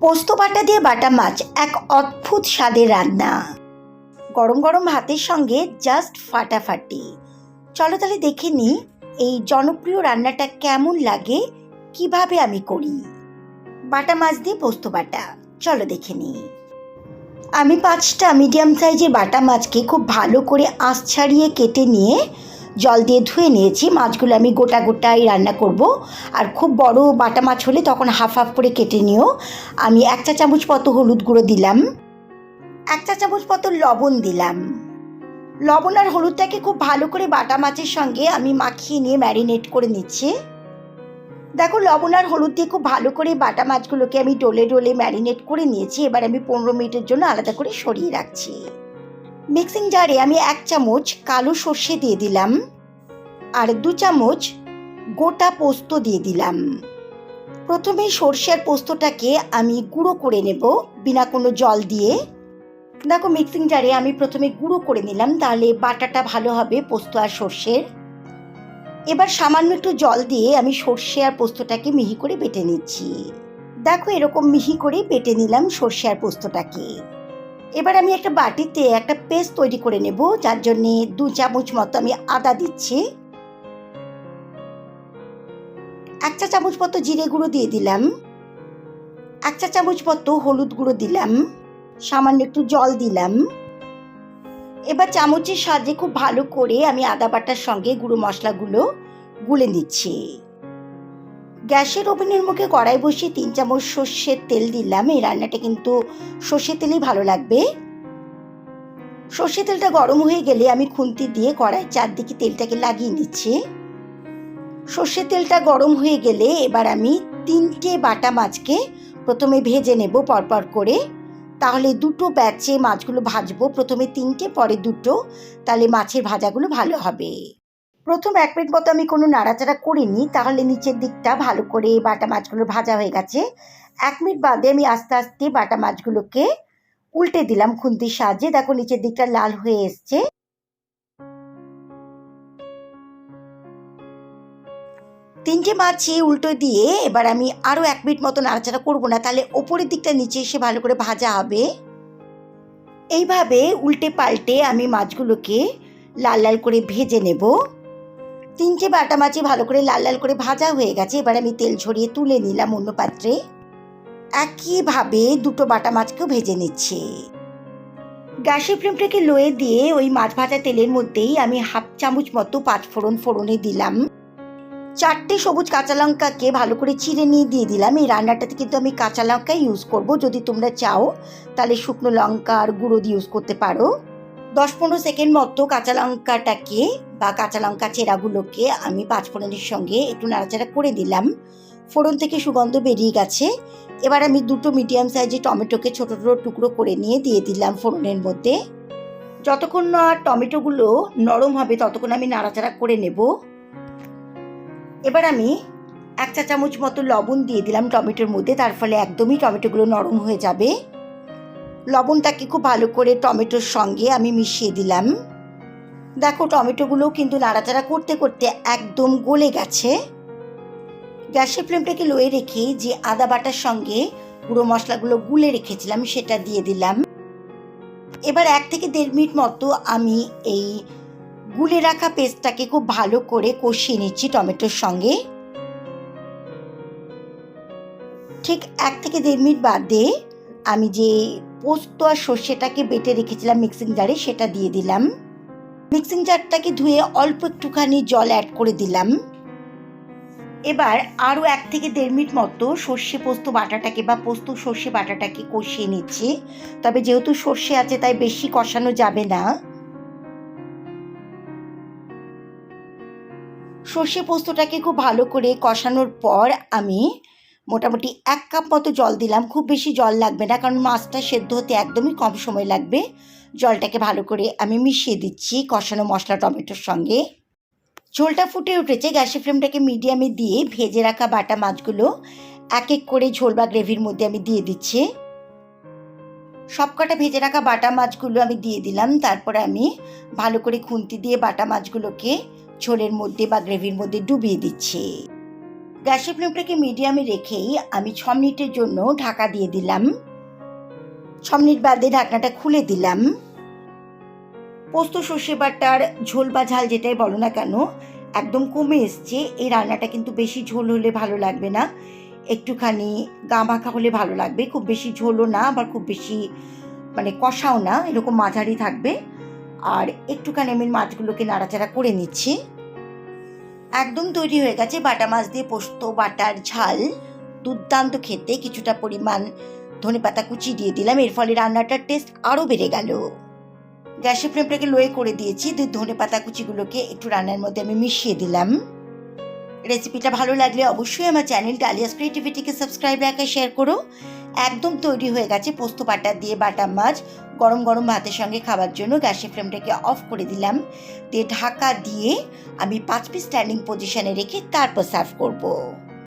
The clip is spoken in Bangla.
পোস্ত বাটা দিয়ে বাটা মাছ, এক অদ্ভুত স্বাদের রান্না। গরম গরম ভাতের সঙ্গে জাস্ট ফাটাফাটি। চলো তাহলে দেখে নিই এই জনপ্রিয় রান্নাটা কেমন লাগে, কীভাবে আমি করি। বাটা মাছ দিয়ে পোস্ত বাটা, চলো দেখে নিই আমি পাঁচটা মিডিয়াম সাইজের বাটা মাছকে খুব ভালো করে আঁশ ছাড়িয়ে কেটে নিয়ে জল দিয়ে ধুয়ে নিয়েছি। মাছগুলো আমি গোটা গোটাই রান্না করব। আর খুব বড় বাটা মাছ হলে তখন হাফ হাফ করে কেটে নিও। আমি এক চা চামচ মতো হলুদ গুঁড়ো দিলাম। এক চা চামচ মতো লবণ দিলাম। লবণ আর হলুদটাকে খুব ভালো করে বাটা মাছের সঙ্গে আমি মাখিয়ে নিয়ে ম্যারিনেট করে নিচ্ছি। দেখো, লবণ আর হলুদ দিয়ে খুব ভালো করে বাটা মাছগুলোকে আমি ডোলে ডোলে ম্যারিনেট করে নিয়েছি। এবার আমি পনেরো মিনিটের জন্য আলাদা করে সরিয়ে রাখছি। মিক্সিং জারে আমি এক চামচ কালো সর্ষে দিয়ে দিলাম আর দু চামচ গোটা পোস্ত দিয়ে দিলাম। প্রথমে সর্ষে আর পোস্তটাকে আমি গুঁড়ো করে নেব বিনা কোনো জল দিয়ে। দেখো মিক্সিং জারে আমি প্রথমে গুঁড়ো করে নিলাম, তাহলে বাটাটা ভালো হবে পোস্ত আর সর্ষের। এবার সামান্য একটু জল দিয়ে আমি সর্ষে আর পোস্তটাকে মিহি করে বেটে নিচ্ছি। দেখো এরকম মিহি করে বেটে নিলাম সর্ষে আর পোস্তটাকে। এবার আমি একটা বাটিতে একটা পেস্ট তৈরি করে নেব, যার জন্য দু চামচ মতো আমি আদা দিচ্ছি। এক চা চামচ মতো জিরে গুঁড়ো দিয়ে দিলাম। এক চা চামচ মতো হলুদ গুঁড়ো দিলাম। সামান্য একটু জল দিলাম। এবার চামচের সাহায্যে খুব ভালো করে আমি আদা বাটার সঙ্গে গুঁড়ো মশলাগুলো গুলে নিচ্ছি। গ্যাসের ওভেনের মুখে কড়াই বসিয়ে তিন চামচ সর্ষের তেল দিলাম। এই রান্নাটা কিন্তু সর্ষের তেলেই ভালো লাগবে। সর্ষে তেলটা গরম হয়ে গেলে আমি খুন্তি দিয়ে কড়াই চারদিকে তেলটাকে লাগিয়ে নিচ্ছি। সর্ষের তেলটা গরম হয়ে গেলে এবার আমি তিনটে বাটা মাছকে প্রথমে ভেজে নেব পরপর করে। তাহলে দুটো ব্যাচে মাছগুলো ভাজবো প্রথমে তিনটে, পরে দুটো। তাহলে মাছের ভাজাগুলো ভালো হবে। প্রথম এক মিনিট মতো আমি কোনো নাড়াচাড়া করিনি, তাহলে নিচের দিকটা ভালো করে বাটা মাছগুলো ভাজা হয়ে গেছে। এক মিনিট বাদে আমি আস্তে আস্তে বাটা মাছগুলোকে উল্টে দিলাম খুন্তির সাহায্যে। দেখো নিচের দিকটা লাল হয়ে এসছে। তিনটে মাছই উল্টো দিয়ে এবার আমি আরও এক মিনিট মতো নাড়াচাড়া করব না, তাহলে ওপরের দিকটা নিচে এসে ভালো করে ভাজা হবে। এইভাবে উল্টে পাল্টে আমি মাছগুলোকে লাল লাল করে ভেজে নেব। তিনটে বাটা মাছই ভালো করে লাল লাল করে ভাজা হয়ে গেছে। এবার আমি তেল ঝরিয়ে তুলে নিলাম অন্য পাত্রে। একইভাবে দুটো বাটা মাছকেও ভেজে নিচ্ছি। গ্যাসের ফ্লেমটাকে লোয়ে দিয়ে ওই মাছ ভাজা তেলের মধ্যেই আমি হাফ চামচ মতো পাঁচ ফোড়ন ফোড়নে দিলাম। চারটে সবুজ কাঁচা লঙ্কাকে ভালো করে চিড়ে নিয়ে দিয়ে দিলাম। এই রান্নাটাতে কিন্তু আমি কাঁচা লঙ্কা ইউজ করব। যদি তোমরা চাও, তাহলে শুকনো লঙ্কা আর গুঁড়ো দিয়ে ইউজ করতে পারো। দশ পনেরো সেকেন্ড মতো কাঁচা লঙ্কাটাকে বা কাঁচা লঙ্কা, চেরাগুলোকে আমি পাঁচ ফোড়নের সঙ্গে একটু নাড়াচাড়া করে দিলাম। ফোড়ন থেকে সুগন্ধ বেরিয়ে গেছে। এবার আমি দুটো মিডিয়াম সাইজের টমেটোকে ছোটো ছোটো টুকরো করে নিয়ে দিয়ে দিলাম ফোড়নের মধ্যে। যতক্ষণ না টমেটোগুলো নরম হবে, ততক্ষণ আমি নাড়াচাড়া করে নেব। এবার আমি এক চা চামচ মতো লবণ দিয়ে দিলাম টমেটোর মধ্যে, তার ফলে একদমই টমেটোগুলো নরম হয়ে যাবে। লবণটাকে খুব ভালো করে টমেটোর সঙ্গে আমি মিশিয়ে দিলাম। দেখো, টমেটোগুলো কিন্তু নাড়াচাড়া করতে করতে একদম গলে গেছে। গ্যাসের ফ্লেমটাকে লোয়ে রেখে যে আদা বাটার সঙ্গে গুঁড়ো মশলাগুলো গুলে রেখেছিলাম, সেটা দিয়ে দিলাম। এবার এক থেকে দেড় মিনিট মতো আমি এই গুলে রাখা পেস্টটাকে খুব ভালো করে কষিয়ে নিচ্ছি টমেটোর সঙ্গে। ঠিক এক থেকে দেড় মিনিট বাদে আমি যে পোস্ত আর সর্ষেটাকে বেটে রেখেছিলাম মিক্সিং জারে, সেটা দিয়ে দিলাম। মিক্সিং জারটাকে ধুয়ে অল্প একটুখানি জল অ্যাড করে দিলাম। এবার আরও এক থেকে দেড় মিনিট মতো সর্ষে পোস্ত বাটাটাকে বা পোস্ত সর্ষে বাটাটাকে কষিয়ে নিচ্ছি। তবে যেহেতু সর্ষে আছে, তাই বেশি কষানো যাবে না। সর্ষে পোস্তটাকে খুব ভালো করে কষানোর পর আমি মোটামুটি এক কাপ মতো জল দিলাম। খুব বেশি জল লাগবে না কারণ মাছটা সেদ্ধ হতে একদমই কম সময় লাগবে। জলটাকে ভালো করে আমি মিশিয়ে দিচ্ছি কষানো মশলা, টমেটোর সঙ্গে। ঝোলটা ফুটে উঠেছে। গ্যাসের ফ্লেমটাকে মিডিয়ামে দিয়ে ভেজে রাখা বাটা মাছগুলো এক এক করে ঝোল বা গ্রেভির মধ্যে আমি দিয়ে দিচ্ছি। সবকটা ভেজে রাখা বাটা মাছগুলো আমি দিয়ে দিলাম। তারপরে আমি ভালো করে খুন্তি দিয়ে বাটা মাছগুলোকে ঝোলের মধ্যে বা গ্রেভির মধ্যে ডুবিয়ে দিচ্ছি। গ্যাসের ফ্লেমটাকে মিডিয়ামে রেখেই আমি ছ মিনিটের জন্য ঢাকা দিয়ে দিলাম। ছ মিনিট বাদে ঢাকনাটা খুলে দিলাম। পোস্ত সর্ষে বাটার ঝোল বা ঝাল যেটাই বলো না কেন, একদম কমে এসছে। এই রান্নাটা কিন্তু বেশি ঝোল হলে ভালো লাগবে না। একটুখানি গা মাখা হলে ভালো লাগবে। খুব বেশি ঝোলও না, আবার খুব বেশি মানে কষাও না, এরকম মাঝারি থাকবে। আর একটুখানি আমি মাছগুলোকে নাড়াচাড়া করে নিচ্ছি। একদম তৈরি হয়ে গেছে বাটা মাছ দিয়ে পোস্ত, বাটার ঝাল। দুর্দান্ত খেতে কিছুটা পরিমাণ ধনে পাতা কুচি দিয়ে দিলাম, এর ফলে রান্নাটার টেস্ট আরও বেড়ে গেল। গ্যাসের ফ্লেমটাকে লোয়ে করে দিয়েছি দুই ধনে পাতা কুচিগুলোকে একটু রান্নার মধ্যে আমি মিশিয়ে দিলাম। রেসিপিটা ভালো লাগলে অবশ্যই আমার চ্যানেলটা আলিয়াস ক্রিয়েটিভিটিকে সাবস্ক্রাইব রাখা শেয়ার করো। একদম তৈরি হয়ে গেছে পোস্ত বাটার দিয়ে বাটা মাছ। গরম গরম ভাতের সঙ্গে খাওয়ার জন্য গ্যাসের ফ্লেমটাকে অফ করে দিলাম। দিয়ে ঢাকা দিয়ে আমি পাঁচ পিস স্ট্যান্ডিং পজিশনে রেখে তারপর সার্ভ করব।